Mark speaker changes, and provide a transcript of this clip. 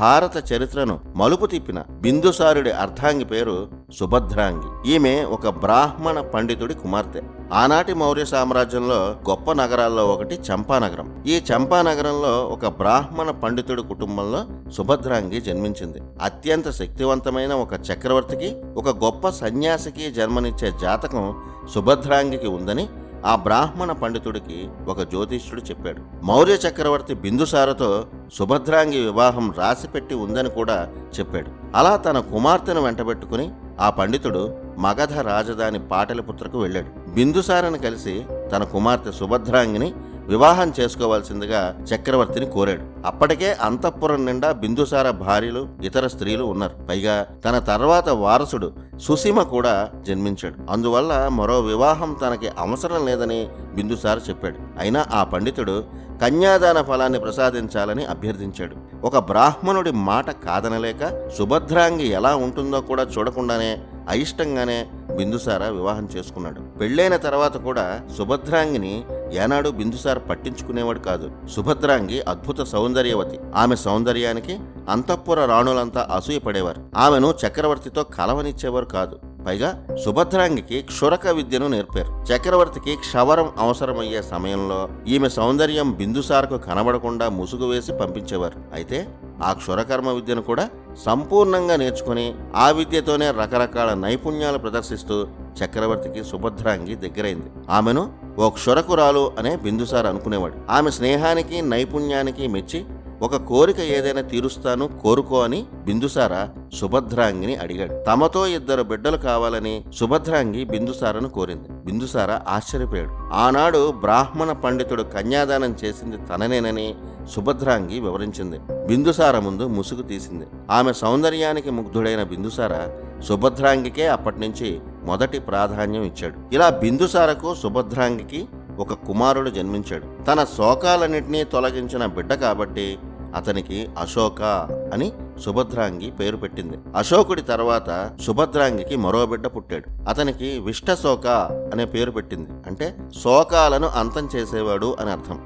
Speaker 1: భారత చరిత్రను మలుపు తిప్పిన బిందుసారుడి అర్ధాంగి పేరు సుభద్రాంగి. ఈమె ఒక బ్రాహ్మణ పండితుడి కుమార్తె. ఆనాటి మౌర్య సామ్రాజ్యంలో గొప్ప నగరాల్లో ఒకటి చంపానగరం. ఈ చంపానగరంలో ఒక బ్రాహ్మణ పండితుడి కుటుంబంలో సుభద్రాంగి జన్మించింది. అత్యంత శక్తివంతమైన ఒక చక్రవర్తికి ఒక గొప్ప సన్యాసికి జన్మనిచ్చే జాతకం సుభద్రాంగికి ఉందని ఆ బ్రాహ్మణ పండితుడికి ఒక జ్యోతిష్యుడు చెప్పాడు. మౌర్య చక్రవర్తి బిందుసారతో సుభద్రాంగి వివాహం రాసిపెట్టి ఉందని కూడా చెప్పాడు. అలా తన కుమార్తెను వెంటబెట్టుకుని ఆ పండితుడు మగధ రాజధాని పాటలిపుత్రకు వెళ్ళాడు. బిందుసారని కలిసి తన కుమార్తె సుభద్రాంగిని వివాహం చేసుకోవాల్సిందిగా చక్రవర్తిని కోరాడు. అప్పటికే అంతఃపురం నిండా బిందుసార భార్యలు ఇతర స్త్రీలు ఉన్నారు. పైగా తన తర్వాత వారసుడు సుసీమ కూడా జన్మించాడు. అందువల్ల మరో వివాహం తనకి అవసరం లేదని బిందుసార చెప్పాడు. అయినా ఆ పండితుడు కన్యాదాన ఫలాన్ని ప్రసాదించాలని అభ్యర్థించాడు. ఒక బ్రాహ్మణుడి మాట కాదనలేక సుభద్రాంగి ఎలా ఉంటుందో కూడా చూడకుండానే అయిష్టంగానే బిందుసార వివాహం చేసుకున్నాడు. పెళ్ళైన తర్వాత కూడా సుభద్రాంగిని ఏనాడు బిందుసార పట్టించుకునేవాడు కాదు. సుభద్రాంగి అద్భుత సౌందర్యవతి. ఆమె సౌందర్యానికి అంతఃపుర రాణులంతా అసూయపడేవారు. ఆమెను చక్రవర్తితో కలవనిచ్చేవారు కాదు. పైగా సుభద్రాంగికి క్షురక విద్యను నేర్పారు. చక్రవర్తికి క్షవరం అవసరమయ్యే సమయంలో ఈమె సౌందర్యం బిందుసారకు కనబడకుండా ముసుగు వేసి పంపించేవారు. అయితే ఆ క్షురకర్మ విద్యను కూడా సంపూర్ణంగా నేర్చుకుని ఆ విద్యతోనే రకరకాల నైపుణ్యాలు ప్రదర్శిస్తూ చక్రవర్తికి సుభద్రాంగి దగ్గరైంది. ఆమెను ఓ క్షురకురాలు అనే బిందుసార్ అనుకునేవాడు. ఆమె స్నేహానికి నైపుణ్యానికి మెచ్చి ఒక కోరిక ఏదైనా తీరుస్తాను కోరుకో అని బిందుసార సుభద్రాంగిని అడిగాడు. తమతో ఇద్దరు బిడ్డలు కావాలని సుభద్రాంగి బిందుసారను కోరింది. బిందుసార ఆశ్చర్యపోయాడు. ఆనాడు బ్రాహ్మణ పండితుడు కన్యాదానం చేసింది తననేనని సుభద్రాంగి వివరించింది. బిందుసార ముందు ముసుగు తీసింది. ఆమె సౌందర్యానికి ముగ్ధుడైన బిందుసార సుభద్రాంగికే అప్పటినుంచి మొదటి ప్రాధాన్యం ఇచ్చాడు. ఇలా బిందుసారకు సుభద్రాంగికి ఒక కుమారుడు జన్మించాడు. తన శోకాలన్నింటినీ తొలగించిన బిడ్డ కాబట్టి అతనికి అశోక అని సుభద్రాంగి పేరు పెట్టింది. అశోకుడి తర్వాత సుభద్రాంగికి మరో బిడ్డ పుట్టాడు. అతనికి విష్టశోక అనే పేరు పెట్టింది. అంటే శోకాలను అంతం చేసేవాడు అని అర్థం.